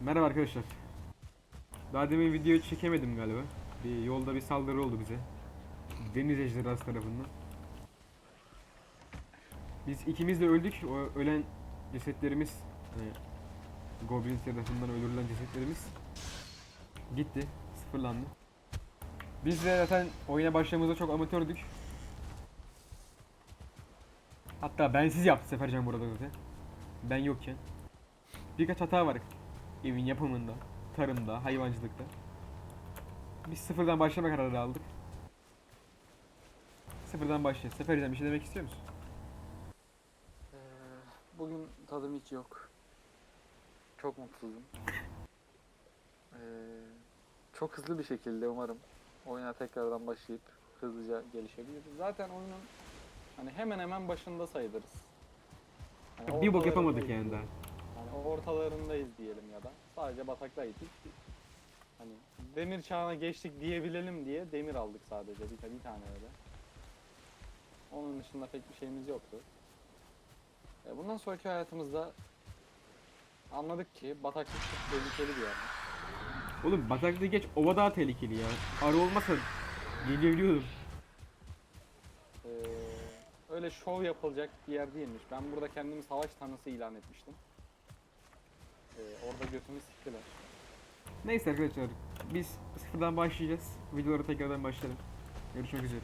Merhaba arkadaşlar. Daha demin videoyu çekemedim galiba. Bir yolda bir saldırı oldu bize. Deniz ejderhası tarafından. Biz ikimiz de öldük. O ölen cesetlerimiz hani Goblin tarafından öldürülen cesetlerimiz gitti. Sıfırlandı. Biz de zaten oyuna başladığımızda çok amatördük. Hatta bensiz yaptı Sefercan burada zaten. Ben yokken. Birkaç hata var evin yapımında, tarımda, hayvancılıkta. Biz sıfırdan başlama kararı aldık. Sıfırdan başlayacağız. Sefercan bir şey demek istiyor musun? Ee, bugün tadım hiç yok. Çok mutsuzum. Ee, çok hızlı bir şekilde umarım oyuna tekrardan başlayıp hızlıca gelişebiliriz. Zaten oyunun hani hemen hemen başında sayılırız. Hani Bir bok yapamadık yani daha. Ortalarındayız diyelim ya da sadece bataktaydık. Hani demir çağına geçtik diyebilelim diye demir aldık sadece bir, bir tane öyle. Onun dışında pek bir şeyimiz yoktu. E, Bundan sonraki hayatımızda anladık ki bataklık çok tehlikeli bir yer. Oğlum bataklığı geç ova daha tehlikeli ya. Arı olmasa gelebiliyordum. Ee, öyle şov yapılacak bir yer değilmiş. Ben burada kendimi savaş tanrısı ilan etmiştim. Ee, orada götümü siktiler. Neyse arkadaşlar biz sıfırdan başlayacağız. Videolara tekrardan başlayalım. Görüşmek üzere.